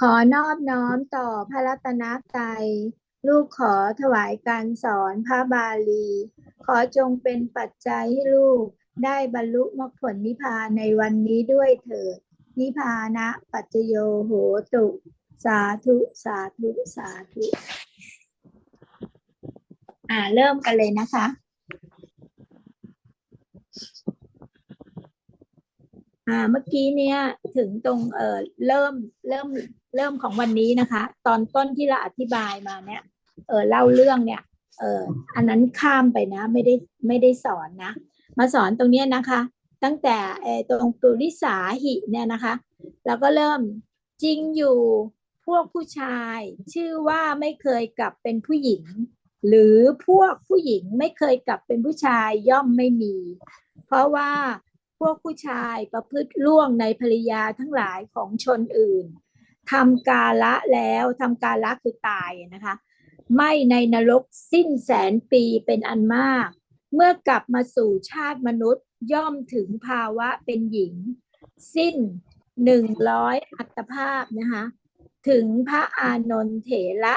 ขอนอบน้อมต่อพระรัตนตรัยลูกขอถวายการสอนพระบาลี ขอจงเป็นปัจจัยให้ลูกได้บรรลุมรรคผลนิพพานในวันนี้ด้วยเถิด นิพพานะปัจจโยโหตุ สาธุสาธุสาธุ อ่าเริ่มกันเลยนะคะ อ่าเมื่อกี้เนี่ยถึงตรงเอ่อเริ่มเริ่ม เริ่มของวันนี้นะคะ ตอนต้นที่เราอธิบายมาเนี่ย เออเล่าเรื่องเนี่ย เอออันนั้นข้ามไปนะ ไม่ได้ไม่ได้สอนนะ มาสอนตรงเนี้ยนะคะ ตั้งแต่เออตรงปุริสาหิเนี่ยนะคะแล้วก็เริ่มจริงอยู่พวกผู้ชาย ชื่อว่าไม่เคยกลับเป็นผู้หญิง หรือพวกผู้หญิงไม่เคยกลับเป็นผู้ชายย่อมไม่มี เพราะว่าพวกผู้ชายประพฤติล่วงในภริยาทั้งหลายของชนอื่น ทำกาละแล้วทำกาละคือตายนะคะ ไม่ในนรกสิ้นแสนปีเป็นอันมาก เมื่อกลับมาสู่ชาติมนุษย์ย่อมถึงภาวะเป็นหญิง สิ้นหนึ่งร้อยอัตภาพนะคะถึงพระอานนท์เถระ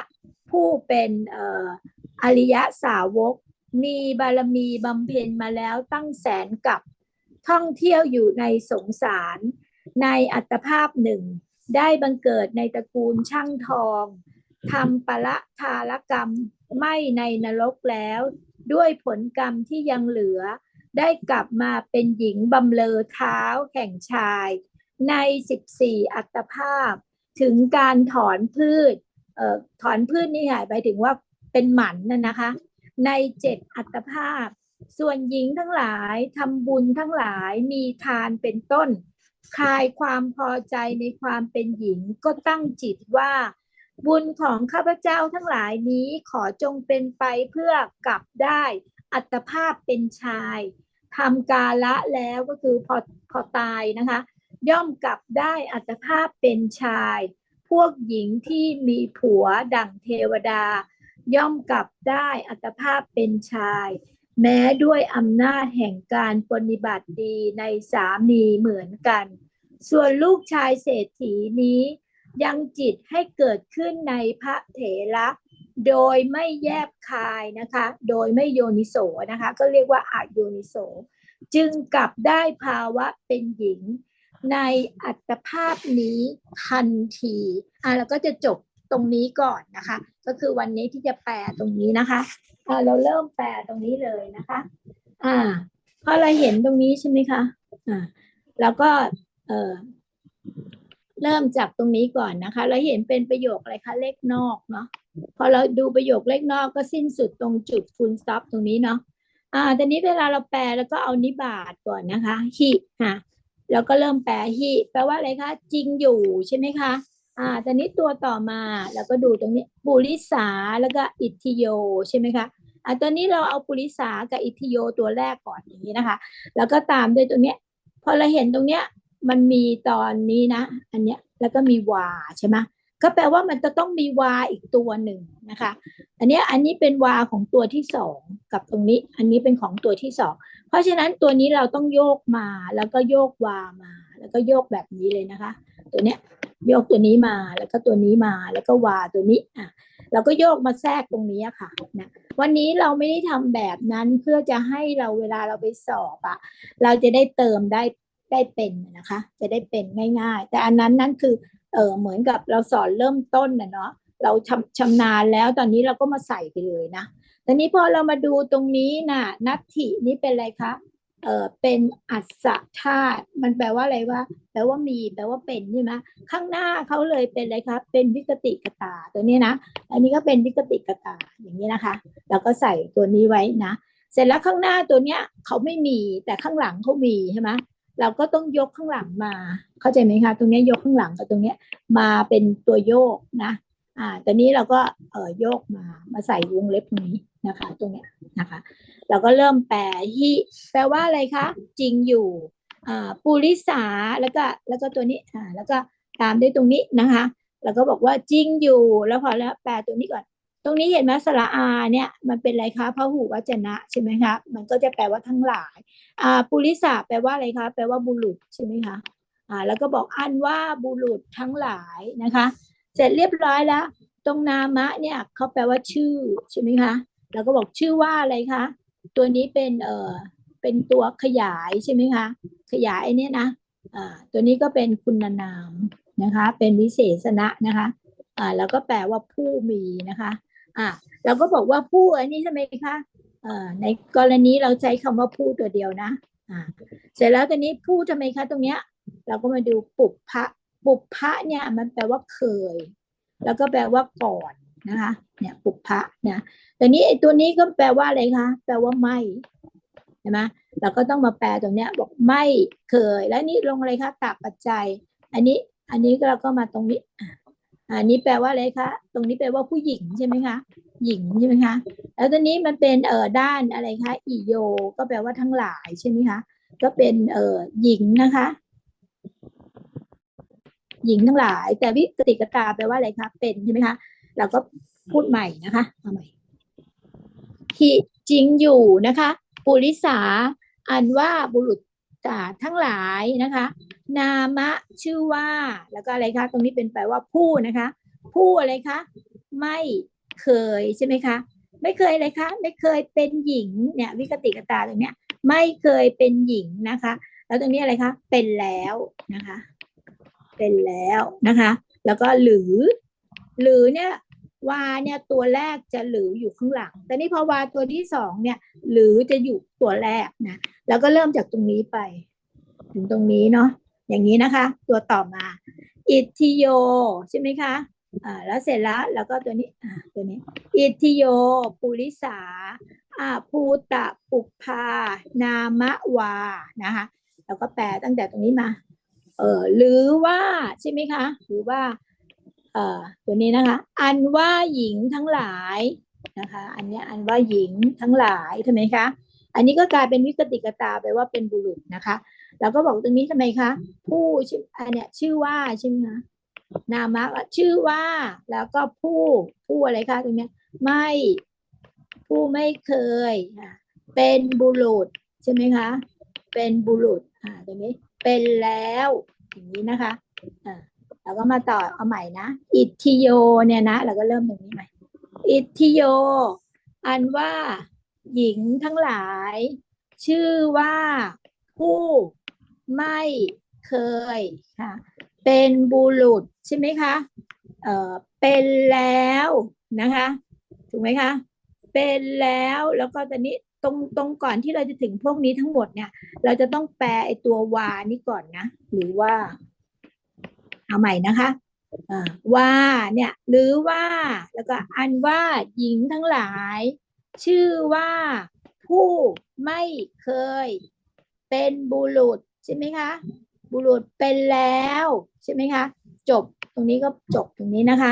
ผู้เป็นเอ่ออริยะสาวก มีบารมีบำเพ็ญมาแล้วตั้งแสนกับท่องเที่ยวอยู่ในสงสารในอัตภาพหนึ่ง ได้บังเกิดในตระกูลช่างทองทำปละทารกรรมไม่ในนรกแล้ว ด้วยผลกรรมที่ยังเหลือ ได้กลับมาเป็นหญิงบำเลอเท้าแห่งชาย ใน 14 อัตภาพ ถึงการถอนพืชเอ่อถอนพืชนี่หายไปถึงว่าเป็นหมันน่ะนะคะ ในเจ็ดอัตภาพ ส่วนหญิงทั้งหลายทำบุญทั้งหลายมีทานเป็นต้น คลายความพอใจในความเป็นหญิงก็ตั้งจิตว่า บุญของข้าพเจ้าทั้งหลายนี้ขอจงเป็นไปเพื่อกลับได้อัตภาพเป็นชายทำกาละแล้วก็คือพอพอตายนะคะ ย่อมกลับได้อัตภาพเป็นชาย พวกหญิงที่มีผัวดั่งเทวดา ย่อมกลับได้อัตภาพเป็นชาย แม้ด้วยอำนาจแห่งการปฏิบัติดีในสามีเหมือนกัน ส่วนลูกชายเศรษฐีนี้ยังจิตให้เกิดขึ้นในพระเถระโดยไม่แยบคายนะคะ โดยไม่โยนิโสนะคะ ก็เรียกว่าอาโยนิโส จึงกลับได้ภาวะเป็นหญิงในอัตภาพนี้ทันทีอะแล้วก็จะจบตรงนี้ก่อนนะคะ ก็คือวันนี้ที่จะแปลตรงนี้นะคะอะเราเริ่มแปลตรงนี้เลยนะคะ อ่าพอเราเห็นตรงนี้ใช่ไหมคะอ่าแล้วก็ เออเริ่มจากตรงนี้ก่อนนะคะเราเห็นเป็นประโยคอะไรคะ เลขนอกเนาะ พอเราดูประโยคเลขนอกก็สิ้นสุดตรงจุด full stop ตรงนี้เนาะ อ่า ตอนนี้เวลาเราแปลแล้วก็เอานิบาตก่อนนะคะฮิค่ะ แล้วก็เริ่มแปลฮิแปลว่าอะไรคะ จริงอยู่ใช่ไหมคะ อ่า ตอนนี้ตัวต่อมาแล้วก็ดูตรงนี้ ปุริสาแล้วก็อิทิโยใช่ไหมคะ อ่าตอนนี้เราเอาปุริสากับอิทิโยตัวแรกก่อนอย่างนี้นะคะ แล้วก็ตามด้วยตรงเนี้ย พอเราเห็นตรงเนี้ย มันมีตอนนี้นะ อันเนี้ยแล้วก็มีวาใช่ไหมก็แปลว่ามันจะต้องมีวาอีกตัวหนึ่งนะคะ อันนี้อันนี้เป็นวาของตัวที่สองกับตรงนี้ อันนี้เป็นของตัวที่สองเพราะฉะนั้นตัวนี้เราต้องโยกมาแล้วก็โยกวามา แล้วก็โยกแบบนี้เลยนะคะ ตัวเนี้ยโยกตัวนี้มาแล้วก็ตัวนี้มาแล้วก็วาตัวนี้อะเราก็โยกมาแทรกตรงนี้ค่ะนะวันนี้เราไม่ได้ทำแบบนั้นเพื่อจะให้เราเวลาเราไปสอบอะเราจะได้เติมได้ ได้เป็นนะคะ จะได้เป็นง่ายๆ แต่อันนั้นนั่นคือเออเหมือนกับเราสอนเริ่มต้นนะเนาะเราชำชำนาญแล้วตอนนี้เราก็มาใส่ไปเลยนะต่นี้พอเรามาดูตรงนี้น่ะนัตถินี่เป็นอะไรคะเออเป็นอัศธาตุมันแปลว่าอะไรวะแปลว่ามีแปลว่าเป็นใช่ไหมข้างหน้าเขาเลยเป็นอะไรครับเป็นวิกติกตาตัวนี้นะ อันนี้ก็เป็นวิกติกตาอย่างนี้นะคะ แล้วก็ใส่ตัวนี้ไว้นะ เสร็จแล้วข้างหน้าตัวเนี้ยเขาไม่มีแต่ข้างหลังเขามีใช่ไหม เราก็ต้องยกข้างหลังมา เข้าใจไหมคะ ตรงนี้ยกข้างหลังกับตรงนี้มาเป็นตัวโยกนะอ่าตอนนี้เราก็เอ่อโยกมามาใส่วงเล็บตรงนี้นะคะ ตรงนี้นะคะ เราก็เริ่มแปลฮิแปลว่าอะไรคะ จริงอยู่อ่าปุริสาแล้วก็แล้วก็ตัวนี้อ่าแล้วก็ตามด้วยตรงนี้นะคะ แล้วก็บอกว่าจริงอยู่แล้วพอแล้วแปลตัวนี้ก่อน รงนี้เห็นไหมสระอาเนี่ยมันเป็นอะไรคะพระหูวจนะใช่ไหมคะมันก็จะแปลว่าทั้งหลายอ่าปุริสาแปลว่าอะไรคะแปลว่าบุรุษใช่ไหมคะอ่าแล้วก็บอกอันว่าบุรุษทั้งหลายนะคะ เสร็จเรียบร้อยแล้ว ตรงนามะเนี่ยเขาแปลว่าชื่อใช่ไหมคะแล้วก็บอกชื่อว่าอะไรคะตัวนี้เป็นเอ่อเป็นตัวขยายใช่ไหมคะขยายเนี่ยนะอ่าตัวนี้ก็เป็นคุณนามนะคะ เป็นวิเศษณะนะคะอ่าแล้วก็แปลว่าผู้มีนะคะ อ่าเราก็บอกว่าผู้อันนี้ใช่ไหมคะในกรณีเราใช้คำว่าผู้ตัวเดียวนะอ่าเสร็จแล้วตัวนี้ผู้ทำไมคะตรงเนี้ย เราก็มาดูปุพพะปุพพะเนี่ย มันแปลว่าเคย แล้วก็แปลว่าก่อนนะคะ เนี่ยปุพพะเนี่ยแต่นี้ไอ้ตัวนี้ก็แปลว่าอะไรคะแปลว่าไม่ใช่ไหมเราก็ต้องมาแปลตรงเนี้ยบอกไม่เคย แล้วนี่ลงอะไรคะตับปัจจัย อันนี้อันนี้เราก็มาตรงนี้ อันนี้แปลว่าอะไรคะ ตรงนี้แปลว่าผู้หญิงใช่ไหมคะ หญิงใช่ไหมคะ แล้วตัวนี้มันเป็นเอ่อด้านอะไรคะ อีโย ก็แปลว่าทั้งหลายใช่ไหมคะ ก็เป็นเอ่อหญิงนะคะ หญิงทั้งหลาย แต่วิกติกตาแปลว่าอะไรคะ เป็นใช่ไหมคะ เราก็พูดใหม่นะคะเอาใหม่ที่จริงอยู่นะคะ ปุริสา อันว่าบุรุษาทั้งหลายนะคะ นามะชื่อว่า แล้วก็อะไรคะ ตรงนี้เป็นแปลว่าผู้นะคะ ผู้อะไรคะ ไม่เคยใช่ไหมคะ ไม่เคยอะไรคะ ไม่เคยเป็นหญิงเนี่ยวิกติกตาตรงเนี้ย ไม่เคยเป็นหญิงนะคะ แล้วตรงนี้อะไรคะ เป็นแล้วนะคะ เป็นแล้วนะคะ แล้วก็หรือ หรือเนี่ยวาเนี่ยตัวแรกจะหรืออยู่ข้างหลัง แต่นี่พอวาตัวที่สองเนี่ย หรือจะอยู่ตัวแรกนะ แล้วก็เริ่มจากตรงนี้ไป ถึงตรงนี้เนาะอย่างนี้นะคะ ตัวต่อมาอิทิโยใช่ไหมคะอ่าแล้วเสร็จแล้วแล้วก็ตัวนี้อ่าตัวนี้อิทิโย ปุริสาอาภูตะปุพพานามะวานะคะแล้วก็แปลตั้งแต่ตรงนี้มาเออหรือว่าใช่ไหมคะ หรือว่าเอ่อตัวนี้นะคะ อันว่าหญิงทั้งหลายนะคะ อันนี้อันว่าหญิงทั้งหลายใช่ไหมคะ อันนี้ก็กลายเป็นวิกติกตาไปว่าเป็นบุรุษนะคะ แล้วก็บอกตรงนี้ทำไมคะ ผู้ชื่ออันเนี้ยชื่อว่าใช่ไหมคะนามะชื่อว่า แล้วก็ผู้ผู้อะไรคะตรงเนี้ยไม่ผู้ไม่เคย เป็นบุรุษใช่ไหมคะ เป็นบุรุษอ่าตรงนี้เป็นแล้วอย่างนี้นะคะอ่าแล้วก็มาต่อเอาใหม่นะ อิทธิโยเนี่ยนะเราก็เริ่มตรงนี้ใหม่ อิทธิโย อันว่า หญิงทั้งหลาย ชื่อว่าผู้ไม่เคยค่ะเป็นบุรุษใช่ไหมคะเอ่อเป็นแล้วนะคะถูกไหมคะเป็นแล้วแล้วก็ตอนนี้ตรงตรงก่อนที่เราจะถึงพวกนี้ทั้งหมดเนี่ย เราจะต้องแปลไอตัววานี่ก่อนนะ หรือว่า เอาใหม่นะคะว่าเนี่ย หรือว่าแล้วก็อันว่าหญิงทั้งหลาย ชื่อว่าผู้ไม่เคย เป็นบุรุษใช่ไหมคะ บุรุษเป็นแล้วใช่ไหมคะ จบตรงนี้ก็จบตรงนี้นะคะ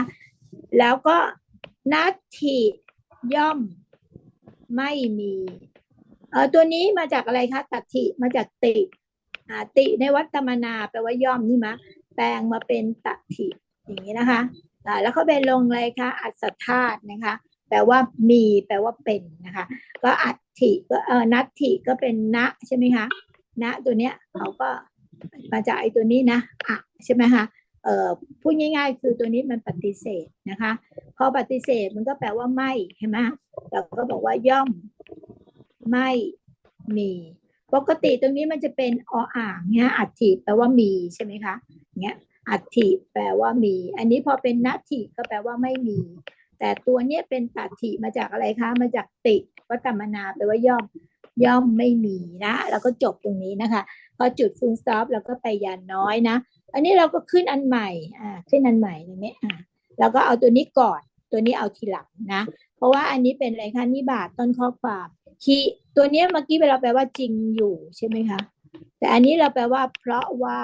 แล้วก็นัตถิย่อมไม่มีเออตัวนี้มาจากอะไรคะตัตถิมาจากติอ่าติในวัตมนาแปลว่าย่อมนี่มะแปลงมาเป็นตัตถิอย่างนี้นะคะอ่าแล้วเขาเป็นลงอะไรคะอัศธาตุนะคะ แปลว่ามีแปลว่าเป็นนะคะ ก็อัตถิก็เออนัตถิก็เป็นนะใช่ไหมคะนะตัวเนี้ยเขาก็มาจากไอ้ตัวนี้นะอะใช่ไหมคะเอ่อพูดง่าย ๆ คือตัวนี้มันปฏิเสธนะคะพอปฏิเสธมันก็แปลว่าไม่ใช่ไหมเราก็บอกว่าย่อมไม่มี ปกติตรงนี้มันจะเป็นออ่างเนี่ยอัตถิแปลว่ามีใช่ไหมคะเงี้ยอัตถิแปลว่ามี อันนี้พอเป็นนัตถิก็แปลว่าไม่มี แต่ตัวเนี้ยเป็นตัตถิมาจากอะไรคะ มาจากติวัตตมนาแปลว่าย่อมย่อมไม่มีนะ แล้วก็จบตรงนี้นะคะ พอจุดฟูลสต็อปแล้วก็ไปยานน้อยนะ อันนี้เราก็ขึ้นอันใหม่อ่าขึ้นอันใหม่ตรงนี้อ่าแล้วก็เอาตัวนี้ก่อนตัวนี้เอาทีหลังนะ เพราะว่าอันนี้เป็นอะไรคะนิบาตต้นข้อความคีตัวเนี้ยเมื่อกี้เราแปลว่าจริงอยู่ใช่ไหมคะแต่อันนี้เราแปลว่า เพราะว่า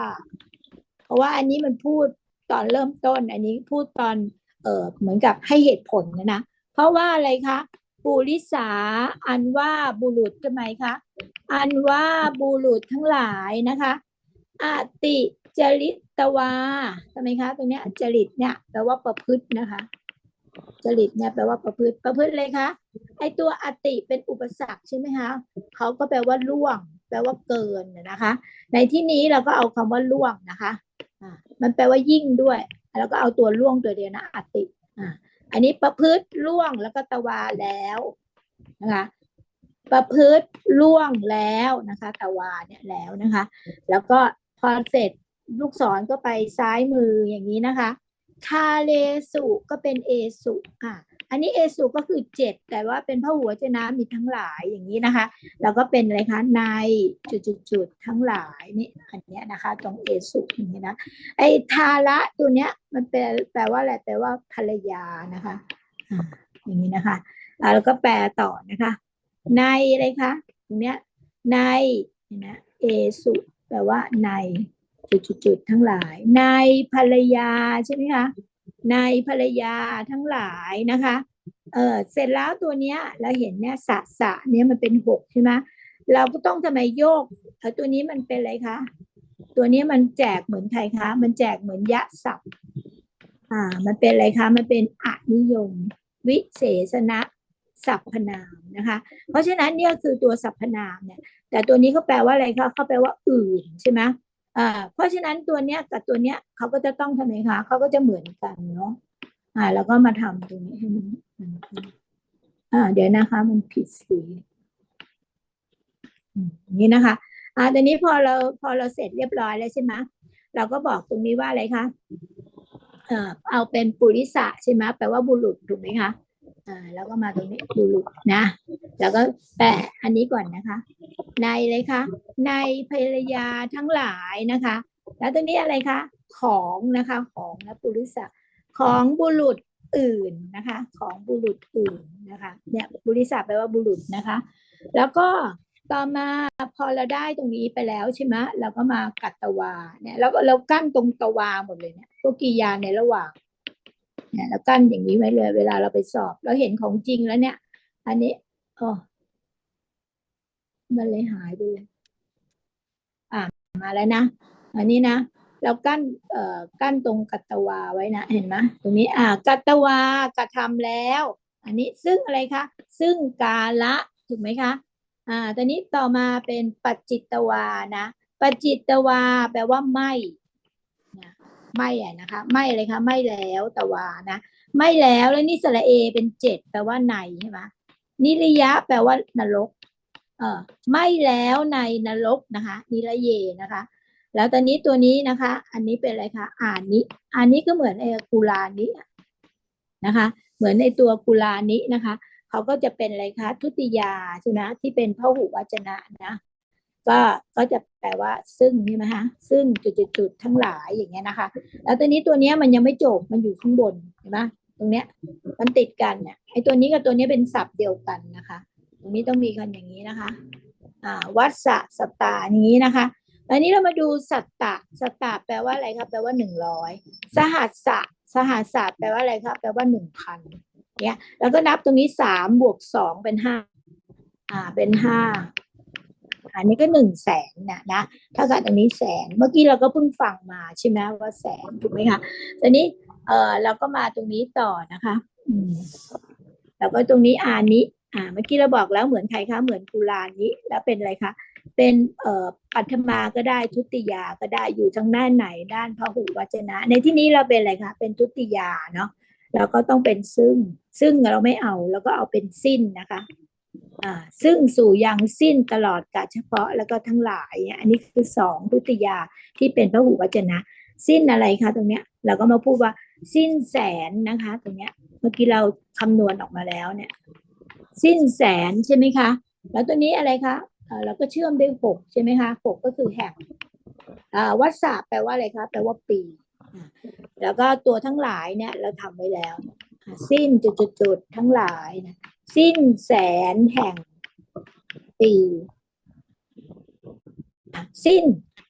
เพราะว่าอันนี้มันพูดตอนเริ่มต้น อันนี้พูดตอน เออเหมือนกับให้เหตุผลนะนะ เพราะว่าอะไรคะปุริสาอันว่าบุรุษทำไมคะอันว่าบุรุษทั้งหลายนะคะอติจริตวาทำไมคะตรงเนี้ยจริตเนี่ยแปลว่าประพฤตินะคะ จริตเนี่ยแปลว่าประพฤติประพฤติเลยคะไอตัวอติเป็นอุปสรรคใช่ไหมคะเขาก็แปลว่าล่วง แปลว่าเกินนะคะ ในที่นี้เราก็เอาคำว่าล่วงนะคะมันแปลว่ายิ่งด้วย แล้วก็เอาตัวล่วงตัวเดียวนะอติอ่าอันนี้ประพฤติล่วงแล้วก็ตวาแล้วนะคะประพฤติล่วงแล้วนะคะตวาเนี่ยแล้วนะคะ แล้วก็พอเสร็จลูกศรก็ไปซ้ายมืออย่างนี้นะคะคาเลสุก็เป็นเอสุค่ะ อันนี้เอสุก็คือเจ็ดแต่ว่าเป็นพระหัวเจนะมีทั้งหลายอย่างนี้นะคะ แล้วก็เป็นอะไรคะในจุดๆทั้งหลายนี่อันเนี้ยนะคะ ตรงเอสุอย่างนี้นะไอทาระตัวเนี้ยมันแปลแปลว่าอะไรแปลว่าภรรยานะคะอย่างนี้นะคะแล้วก็แปลต่อนะคะ ในอะไรคะตรงเนี้ยในนะเอสุแปลว่าในจุดๆทั้งหลาย ในภรรยาใช่ไหมคะ ในภรรยาทั้งหลายนะคะ เออเสร็จแล้วตัวเนี้ยเราเห็นเนี่ยสะสะเนี่ยมันเป็นหกใช่ไหมเราก็ต้องทำไมโยกเออตัวนี้มันเป็นอะไรคะตัวนี้มันแจกเหมือนใครคะ มันแจกเหมือนยะศัพท์อ่า มันเป็นอะไรคะ มันเป็นอนิยม วิเศษณะสรรพนามนะคะ เพราะฉะนั้นเนี่ยคือตัวสรรพนามเนี่ย แต่ตัวนี้เขาแปลว่าอะไรคะเขาแปลว่าอื่นใช่ไหม อ่าเพราะฉะนั้นตัวเนี้ยกับตัวเนี้ยเขาก็จะต้องทำไมคะเขาก็จะเหมือนกันเนาะอ่า แล้วก็มาทำตรงนี้ให้มันอ่า เดี๋ยวนะคะ มันผิดสีอย่างนี้นะคะอ่าตอนนี้พอเราพอเราเสร็จเรียบร้อยแล้วใช่ไหมเราก็บอกตรงนี้ว่าอะไรคะเอ่อเอาเป็นปุริสะใช่ไหมแปลว่าบุรุษถูกไหมคะอ่าแล้วก็มาตรงนี้บุรุษนะ แล้วก็แปะอันนี้ก่อนนะคะ ในเลยคะในภรรยาทั้งหลายนะคะ แล้วตรงนี้อะไรคะ ของนะคะ ของนะปุริสะของบุรุษอื่นนะคะ ของบุรุษอื่นนะคะเนี่ยบุริษัทแปลว่าบุรุษนะคะ แล้วก็ต่อมาพอเราได้ตรงนี้ไปแล้วใช่ไหมเราก็มากัดตวาเนี่ยแล้วก็เรากั้นตรงตวาหมดเลยเนี่ยพวกกิริยาในระหว่างเนี่ยเรากั้นอย่างนี้ไว้เลย เวลาเราไปสอบ เราเห็นของจริงแล้วเนี่ย อันนี้ มันเลยหายไปเลย อ่ามาแล้วนะ อันนี้นะ เรากั้น เอ่อ กั้นตรงกัตวาไว้นะ เห็นไหมตรงนี้ อ่า กัตวากระทำแล้ว อันนี้ซึ่งอะไรคะ ซึ่งกาละถูกไหมคะ อ่า ตอนนี้ต่อมาเป็นปัจจิตวานะ ปัจจิตตวาแปลว่าไม่นะไม่อะนะคะ ไม่เลยคะ ไม่แล้วตวานะ ไม่แล้วแล้วนี่สระเอเป็นเจ็ดแปลว่าในใช่ไหม นิริยะแปลว่านรกเออไม่แล้วในนรกนะคะนิระเยนะคะ แล้วตอนนี้ตัวนี้นะคะ อันนี้เป็นอะไรคะอานนี้อันนี้ก็เหมือนไอ้กุลานินะคะ เหมือนในตัวกุลานินะคะเขาก็จะเป็นอะไรคะทุติยาใช่ไหมที่เป็นพหุวจนะนะก็ก็จะแปลว่าซึ่งใช่ไหมคะซึ่งจุดๆทั้งหลายอย่างเงี้ยนะคะ แล้วตัวนี้ตัวเนี้ยมันยังไม่จบมันอยู่ข้างบนเห็นไหม ตรงเนี้ยมันติดกันเนี่ยไอ้ตัวนี้กับตัวนี้เป็นศัพท์เดียวกันนะคะ ตรงนี้ต้องมีกันอย่างนี้นะคะอ่าวัสสะสตตาอย่างนี้นะคะอันนี้เรามาดูสัตตะสัตตะแปลว่าอะไรครับแปลว่าหนึ่งร้อยสหัสสะสหัสสะแปลว่าอะไรครับแปลว่าหนึ่งพันเนี่ยแล้วก็นับตรงนี้สามบวกสองเป็นห้าอ่าเป็นห้าอันนี้ก็หนึ่งแสนนะนะเท่ากับตรงนี้แสนเมื่อกี้เราก็เพิ่งฟังมาใช่ไหมว่าแสนถูกไหมคะตอนนี้ เออเราก็มาตรงนี้ต่อนะคะแล้วก็ตรงนี้อานิอ่าเมื่อกี้เราบอกแล้วเหมือนใครคะ เหมือนกุลานิแล้วเป็นอะไรคะเป็นเอ่อปัทมาก็ได้ทุติยาก็ได้อยู่ทางด้านไหนด้านพหุวัจนะ ในที่นี้เราเป็นอะไรคะเป็นทุติยาเนาะเราก็ต้องเป็นซึ่ง ซึ่งเราไม่เอาแล้วก็เอาเป็นสิ้นนะคะ อ่า ซึ่งสู่ยังสิ้นตลอดกาเฉพาะแล้วก็ทั้งหลายเนี่ยอันนี้คือสองทุติยาที่เป็นพหุวัจนะ สิ้นอะไรคะตรงเนี้ย เราก็มาพูดว่า สิ้นแสนนะคะตรงเนี้ยเมื่อกี้เราคำนวณออกมาแล้วเนี่ย สิ้นแสนใช่ไหมคะแล้วตัวนี้อะไรคะเราก็เชื่อมด้วยหกใช่ไหมคะหกก็คือแห่งอ่าวัฏฏะแปลว่าอะไรคะแปลว่าปี แล้วก็ตัวทั้งหลายเนี่ยเราทำไว้แล้ว สิ้นจุดๆทั้งหลายนะสิ้นแสนแห่งปี สิ้น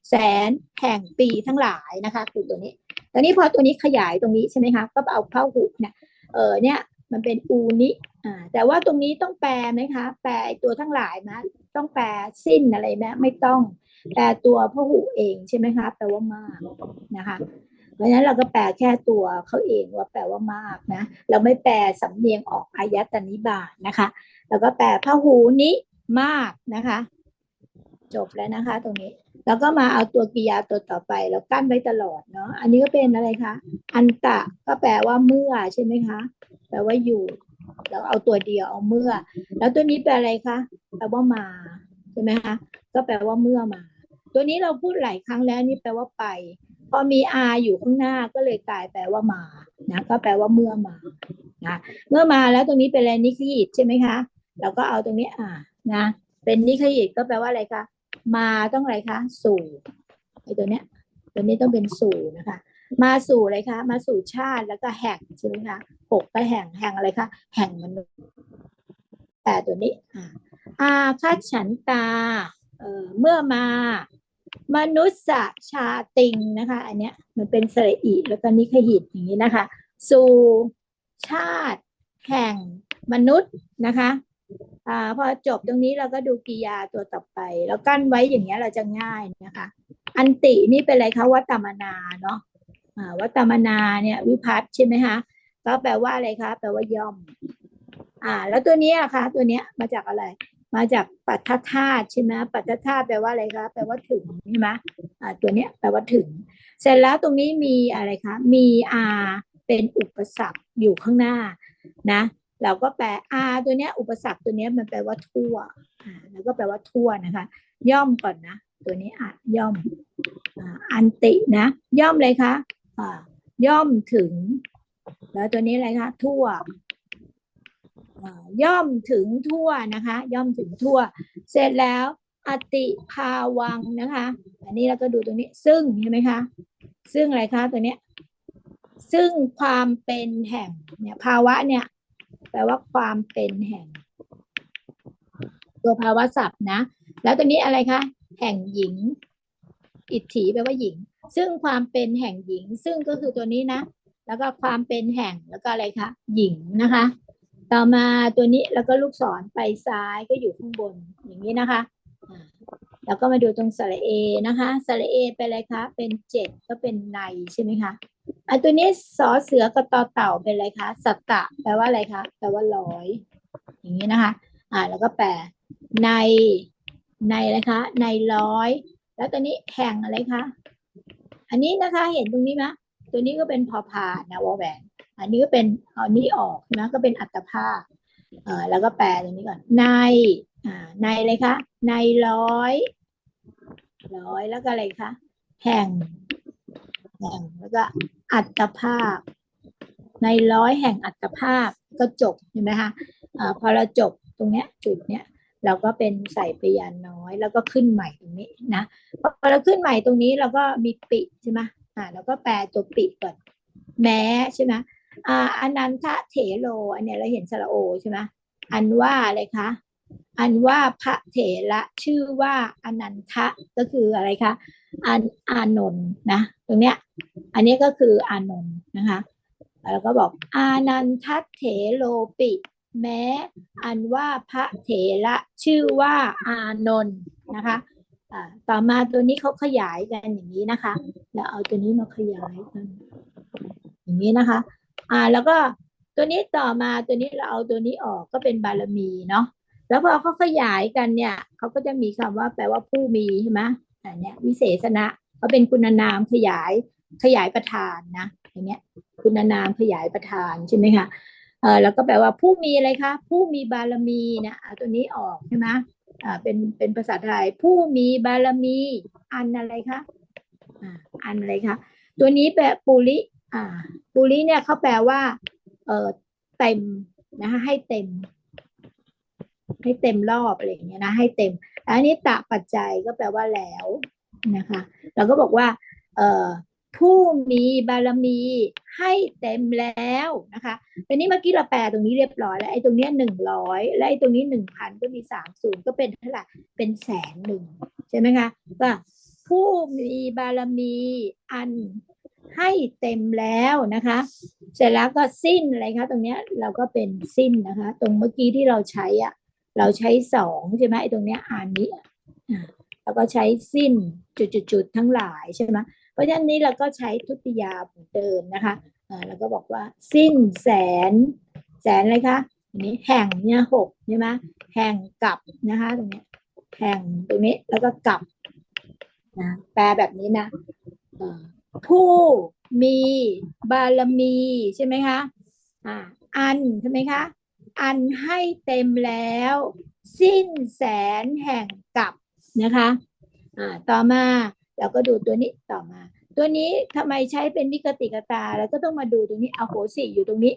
แสนแห่งปีทั้งหลายนะคะคือตัวนี้ ตอนนี้พอตัวนี้ขยายตรงนี้ใช่ไหมคะ ก็เอาเข้าหุเนี่ยเออเนี่ยมันเป็นอูนิอ่าแต่ว่าตรงนี้ต้องแปลไหมคะ แปลตัวทั้งหลายนะต้องแปลสิ้นอะไรไหมไม่ต้อง แปลตัวพหูเองใช่ไหมคะแปลว่ามากนะคะเพราะฉะนั้นเราก็แปลแค่ตัวเขาเองว่าแปลว่ามากนะเราไม่แปลสำเนียงออกอายตนิบาตนะคะ แล้วก็แปลพหูนิมากนะคะ จบแล้วนะคะ ตรงนี้ แล้วก็มาเอาตัวกิยาตัวต่อไปแล้วกั้นไว้ตลอดเนาะอันนี้ก็เป็นอะไรคะอันตะก็แปลว่าเมื่อใช่ไหมคะ แปลว่าอยู่แล้วเอาตัวเดียวเอาเมื่อ แล้วตัวนี้แปลอะไรคะแปลว่ามาใช่ไหมคะก็แปลว่าเมื่อมา ตัวนี้เราพูดหลายครั้งแล้วนี่แปลว่าไป พอมี r อยู่ข้างหน้าก็เลยกลายแปลว่ามานะก็แปลว่าเมื่อมานะเมื่อมาแล้วตรงนี้เป็นอะไรนิคยิตใช่ไหมคะเราก็เอาตรงนี้อ่านะ เป็นนิคยิตก็แปลว่าอะไรคะ มาต้องอะไรคะ สู่ไอ้ตัวเนี้ย ตัวนี้ต้องเป็นสู่นะคะ มาสู่อะไรคะ มาสู่ชาติแล้วก็แห่งใช่ไหมคะหกก็แห่งแห่งอะไรคะแห่งมนุษย์แต่ตัวนี้อ่าอาคัดฉันตาเอ่อเมื่อมามนุษย์ชาติงนะคะ อันเนี้ยมันเป็นสระอีแล้วก็นิคหิตอย่างนี้นะคะ สู่ชาติแห่งมนุษย์นะคะ อ่าพอจบตรงนี้เราก็ดูกิยาตัวต่อไป แล้วกั้นไว้อย่างเงี้ยเราจะง่ายนะคะ อันตินี่เป็นอะไรคะวัตมนาเนาะอ่าวัตมนาเนี่ยวิพัฒน์ใช่ไหมคะก็แปลว่าอะไรคะแปลว่าย่อม อ่า แล้วตัวนี้ยค่ะตัวเนี้ยมาจากอะไร มาจากปัทธาตุใช่ไหมปัทธาตุแปลว่าอะไรคะแปลว่าถึงใช่ไหมอ่าตัวเนี้ยแปลว่าถึง เสร็จแล้วตรงนี้มีอะไรคะมีอาเป็นอุปสรรคอยู่ข้างหน้านะ เราก็แปลอาตัวเนี้ยอุปสรรคตัวเนี้ยมันแปลว่าทั่วอ่าแล้วก็แปลว่าทั่วนะคะ ย่อมก่อนนะ ตัวนี้อะย่อมอันตินะ ย่อมเลยคะอ่าย่อมถึง แล้วตัวนี้อะไรคะทั่วอ่าย่อมถึงทั่วนะคะ ย่อมถึงทั่ว เสร็จแล้วอติภาวังนะคะ อันนี้เราก็ดูตรงนี้ ซึ่งใช่ไหมคะ ซึ่งอะไรคะตัวเนี้ยซึ่งความเป็นแห่งเนี่ยภาวะเนี่ย แปลว่าความเป็นแห่ง ตัวภาวะศัพท์นะ แล้วตัวนี้อะไรคะ แห่งหญิง อิทธิแปลว่าหญิง ซึ่งความเป็นแห่งหญิง ซึ่งก็คือตัวนี้นะ แล้วก็ความเป็นแห่ง แล้วก็อะไรคะ หญิงนะคะ ต่อมาตัวนี้แล้วก็ลูกศรไปซ้ายก็อยู่ข้างบน อย่างนี้นะคะแล้วก็มาดูตรงสระเอนะคะสระเอเป็นอะไรคะ เป็นเจ็ดก็เป็นในใช่ไหมคะ อันตัวนี้สอเสือกับต่อเต่าเป็นอะไรคะสัตตะ แปลว่าอะไรคะแปลว่าร้อย อย่างนี้นะคะ อ่า แล้วก็แปลในในอะไรคะ ในร้อย แล้วตัวนี้แห่งอะไรคะอันนี้นะคะเห็นตรงนี้ไหมตัวนี้ก็เป็นพอพานนะวอแหวน อันนี้ก็เป็นเอานี้ออกนะก็เป็นอัตภาพเอ่อแล้วก็แปลตรงนี้ก่อน ในอ่าในเลยคะในร้อยร้อยแล้วก็อะไรคะแห่ง แห่งแล้วก็อัตภาพ ในร้อยแห่งอัตภาพก็จบเห็นไหมคะอ่าพอเราจบตรงเนี้ยจุดเนี้ยเราก็เป็นใส่พยานน้อย แล้วก็ขึ้นใหม่ตรงนี้นะพอเราขึ้นใหม่ตรงนี้เราก็มีปิใช่ไหมอ่าแล้วก็แปลตัวปิก่อนแม้ใช่ไหมอ่าอนันทเถโลอันเนี้ยเราเห็นสระโอใช่ไหมอันว่าอะไรคะ อันว่าพระเถระชื่อว่าอนันทะก็คืออะไรคะอันอานนท์นะตรงเนี้ยอันนี้ก็คืออานนท์นะคะแล้วก็บอกอานันทเถโลปิ แม้ อันว่าพระเถระชื่อว่าอานนท์นะคะต่อมาตัวนี้เขาขยายกันอย่างนี้นะคะ แล้วเอาตัวนี้มาขยายกันอย่างนี้นะคะ อ่าแล้วก็ตัวนี้ต่อมาตัวนี้เราเอาตัวนี้ออกก็เป็นบารมีเนาะ แล้วพอเขาขยายกันเนี่ยเขาก็จะมีคำว่าแปลว่าผู้มีใช่ไหมอันเนี้ยวิเศษณะเขาเป็นคุณนามขยายขยายประธานนะอย่างเงี้ยคุณนามขยายประธานใช่ไหมคะเออแล้วก็แปลว่าผู้มีอะไรคะผู้มีบารมีนะเอาตัวนี้ออกใช่ไหมอ่าเป็นเป็นภาษาไทยผู้มีบารมีอันอะไรคะอ่าอันอะไรคะตัวนี้แปลปุริอ่าปุริเนี่ยเขาแปลว่าเออเต็มนะคะให้เต็ม ให้เต็มรอบอะไรอย่างเงี้ยนะให้เต็มอันนี้ตะปัจจัยก็แปลว่าแล้วนะคะ เราก็บอกว่าเอ่อผู้มีบารมีให้เต็มแล้วนะคะทีนี้เมื่อกี้เราแปลตรงนี้เรียบร้อยแล้วไอ้ตรงเนี้ยหนึ่งร้อยและไอ้ตรงนี้หนึ่งพันก็มีสามศูนย์ก็เป็นเท่าไหร่เป็นแสนหนึ่งใช่ไหมคะก็ผู้มีบารมีอันให้เต็มแล้วนะคะ เสร็จแล้วก็สิ้นอะไรคะตรงเนี้ยเราก็เป็นสิ้นนะคะ ตรงเมื่อกี้ที่เราใช้อะ เราใช้สองใช่ไหมไอ้ตรงเนี้ยอ่านนี้แล้วก็ใช้สิ้นจุดๆทั้งหลายใช่ไหมเพราะฉะนั้นนี้เราก็ใช้ทุติยาเหมือนเดิมนะคะอ่าแล้วก็บอกว่าสิ้นแสน แสนอะไรคะอันนี้แห่งเนี่ยหกใช่ไหมแห่งกับนะคะตรงนี้แห่งตรงนี้แล้วก็กับนะแปลแบบนี้นะผู้มีบารมีใช่ไหมคะอ่าอันใช่ไหมคะ อันให้เต็มแล้ว สิ้นแสนแห่งกับนะคะอ่าต่อมาเราก็ดูตัวนี้ต่อมา ตัวนี้ทำไมใช้เป็นวิกติกตาแล้วก็ต้องมาดูตรงนี้อโหสิอยู่ตรงนี้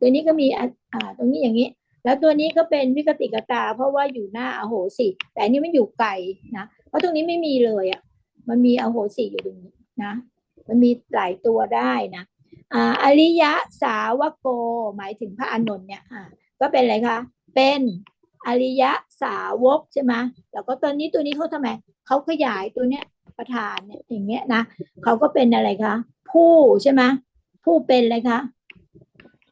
ตัวนี้ก็มีอะอ่าตรงนี้อย่างนี้ แล้วตัวนี้ก็เป็นวิกติกตา เพราะว่าอยู่หน้าอโหสิแต่อันนี้มันอยู่ไกลนะเพราะตรงนี้ไม่มีเลยอะมันมีอโหสิอยู่ตรงนี้นะ มันมีหลายตัวได้นะ อ่าอริยะสาวโก หมายถึงพระอานนท์เนี่ยอ่าก็เป็นอะไรคะเป็นอริยะสาวกใช่ไหมแล้วก็ตอนนี้ตัวนี้เขาทำไมเขาขยายตัวเนี้ยประธานเนี่ยอย่างเงี้ยนะเขาก็เป็นอะไรคะผู้ใช่ไหมผู้เป็นอะไรคะ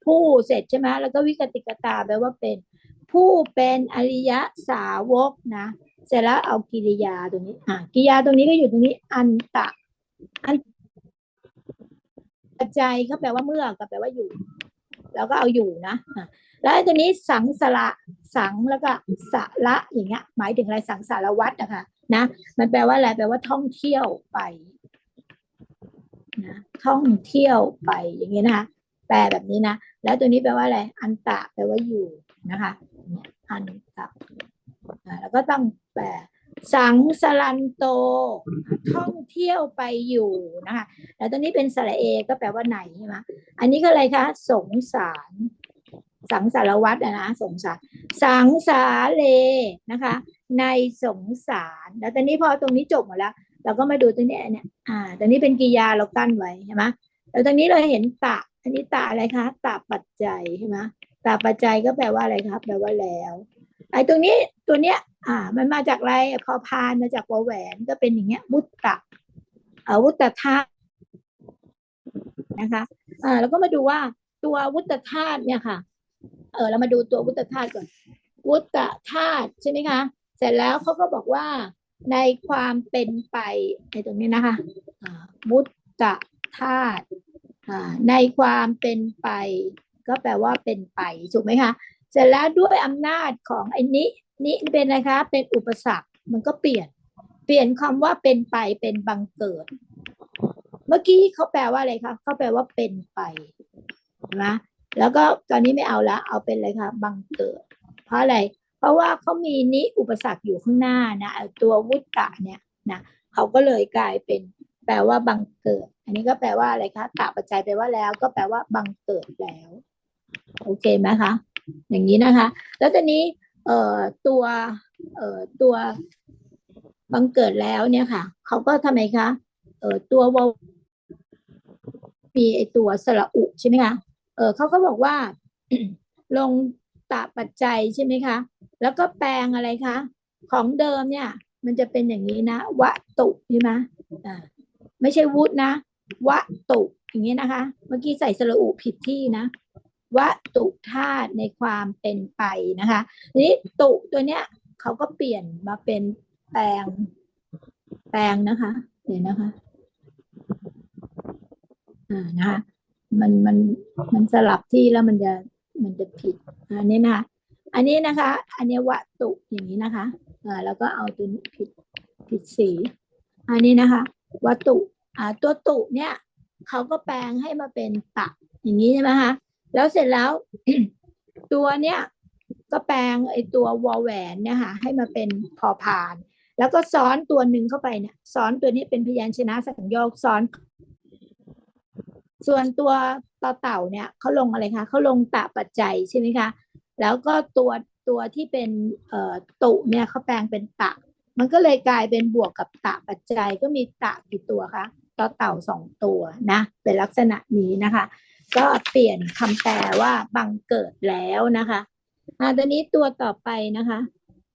ผู้เสร็จใช่ไหมแล้วก็วิกติกตาแปลว่าเป็น ผู้เป็นอริยะสาวกนะเสร็จแล้วเอากิริยาตรงนี้อ่ากิริยาตรงนี้ก็อยู่ตรงนี้อันตะอัน ปัจจัยก็แปลว่าเมื่อก็แปลว่าอยู่ แล้วก็เอาอยู่นะแล้วตัวนี้สังสระสังแล้วก็สาระอย่างเงี้ย หมายถึงอะไรสังสารวัตรนะคะนะ มันแปลว่าอะไรแปลว่าท่องเที่ยวไปนะท่องเที่ยวไปอย่างเงี้ยนะคะแปลแบบนี้นะแล้วตัวนี้แปลว่าอะไรอันตะแปลว่าอยู่นะคะ อันตะอ่าแล้วก็ต้องแปล สังสลันโต ท่องเที่ยวไปอยู่นะคะแล้วตัวนี้เป็นสระเอก็แปลว่าไหนใช่ไหมอันนี้ก็อะไรคะ สงสาร สังสารวัตรอะนะสงสารสังสาเลนะคะ ในสงสาร แล้วตอนนี้พอตรงนี้จบหมดแล้ว เราก็มาดูตัวเนี้ยเนี่ย อ่าตรงนี้เป็นกิริยาเรากั้นไว้ใช่ไหมแล้วตรงนี้เราเห็นตะ อันนี้ตะอะไรคะตะปัจจัยใช่ไหมตะปัจจัยก็แปลว่าอะไรครับ แปลว่าแล้ว ไอ้ตรงนี้ตัวเนี้ย อ่า มันมาจากอะไรพอพานมาจากวแหวนก็เป็นอย่างเงี้ยวุตตะอวุตตะธาตุนะคะอ่าแล้วก็มาดูว่าตัววุตตะธาตุเนี่ยค่ะ เออเรามาดูตัววุตตะธาตุก่อน วุตตะธาตุใช่ไหมคะเสร็จแล้วเขาก็บอกว่าในความเป็นไปในตรงนี้นะคะอวุตตะธาตุอ่าในความเป็นไป ก็แปลว่าเป็นไปถูกไหมคะเสร็จแล้วด้วยอำนาจของไอ้นี้ นี้เป็นอะไรคะ เป็นอุปสรรค มันก็เปลี่ยน เปลี่ยนคำว่าเป็นไปเป็นบังเกิด เมื่อกี้เขาแปลว่าอะไรคะเขาแปลว่าเป็นไปนะแล้วก็ตอนนี้ไม่เอาละเอาเป็นอะไรคะบังเกิด เพราะอะไร เพราะว่าเขามีนิอุปสรรคอยู่ข้างหน้านะตัววุตตะเนี่ยนะเขาก็เลยกลายเป็น แปลว่าบังเกิด อันนี้ก็แปลว่าอะไรคะตะปัจจัยแปลว่าแล้ว ก็แปลว่าบังเกิดแล้ว โอเคไหมคะอย่างนี้นะคะ แล้วตอนนี้ เอ่อตัวเอ่อตัวบังเกิดแล้วเนี่ยค่ะ เขาก็ทำไมคะเอ่อตัววมีไอตัวสระอุใช่ไหมคะเออเขาก็บอกว่า ลงตะปัจจัยใช่ไหมคะ แล้วก็แปลงอะไรคะ ของเดิมเนี่ย มันจะเป็นอย่างนี้นะวะตุใช่ไหมอ่าไม่ใช่วุฒนะวะตุอย่างนี้นะคะ เมื่อกี้ใส่สระอุผิดที่นะ วะตุธาตุในความเป็นไปนะคะนี้ตุตัวเนี้ยเขาก็เปลี่ยนมาเป็นแปลง แปลงนะคะเดี๋ยวนะคะอ่านะคะมันมันมันสลับที่แล้วมันจะมันจะผิดอันนี้นะคะอันนี้นะคะ อันนี้วะตุอย่างนี้นะคะอ่าแล้วก็เอาตัวนี้ผิดผิดสี อันนี้นะคะวะตุอ่าตัวตุเนี่ยเขาก็แปลงให้มาเป็นตะอย่างนี้ใช่ไหมคะ แล้วเสร็จแล้ว ตัวเนี้ยก็แปลงไอตัววอลแหวนเนี่ยค่ะให้มาเป็นพอพาน แล้วก็ซ้อนตัวหนึ่งเข้าไปเนี่ยซ้อนตัวนี้เป็นพยัญชนะสัญญกซ้อน ส่วนตัวต่อเต่าเนี่ยเขาลงอะไรคะเขาลงตะปัจจัยใช่ไหมคะแล้วก็ตัวตัวที่เป็นเอ่อตุเนี่ยเขาแปลงเป็นตะ มันก็เลยกลายเป็นบวกกับตะปัจจัยก็มีตะกี่ตัวคะต่อเต่าสองตัวนะ เป็นลักษณะนี้นะคะ ก็เปลี่ยนคำแปลว่าบังเกิดแล้วนะคะอ่าตอนนี้ตัวต่อไปนะคะ